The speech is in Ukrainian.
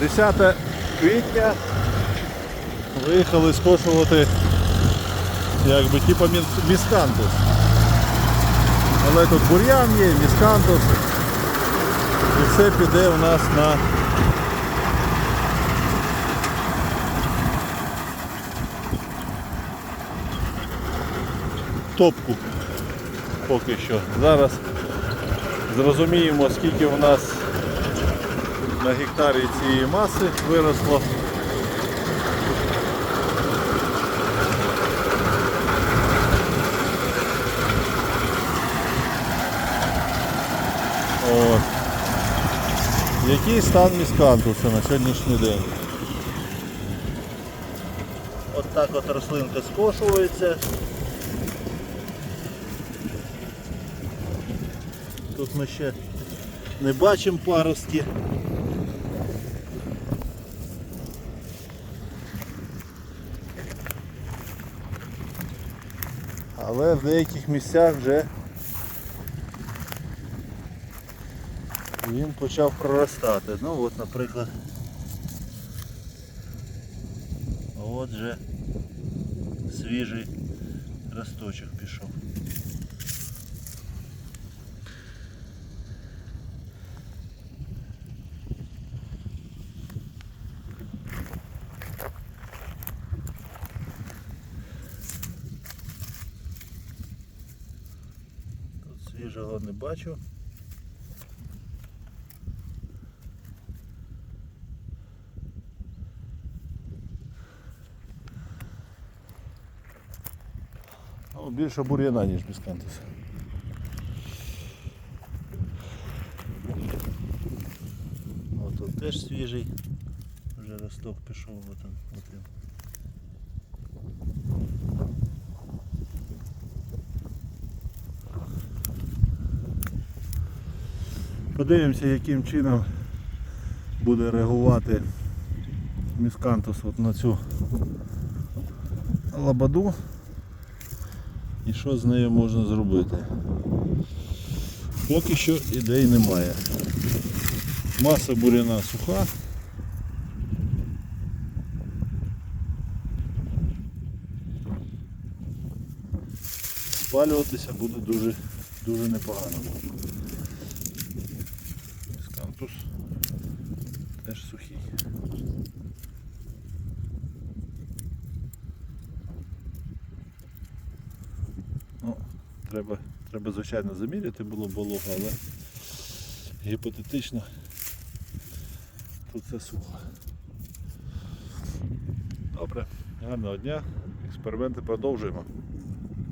10 квітня виїхали скошувати якби міс- міскантус. Але тут бур'ян є, міскантус. І все піде у нас на топку поки що. Зараз зрозуміємо, скільки у нас на гектарі цієї маси виросло. От. Який стан міскантуса на сьогоднішній день? От так от рослинка скошується. Тут ми ще не бачимо паростки. Але в деяких місцях вже він почав проростати. Ну от, наприклад, от же свіжий росточок пішов. Тут свіжого не бачу. Ну, більше бур'яна, ніж біскантус. О, тут теж свіжий. Вже росток пішов от він. Подивимося, яким чином буде реагувати міскантус от на цю лабаду і що з нею можна зробити. Поки що ідей немає. Маса буряна суха. Спалюватися буде дуже, дуже непогано. Скантус теж сухий. Ну, треба, треба звичайно заміряти було волого, але гіпотетично тут все сухо. Добре, гарного дня. Експерименти продовжуємо.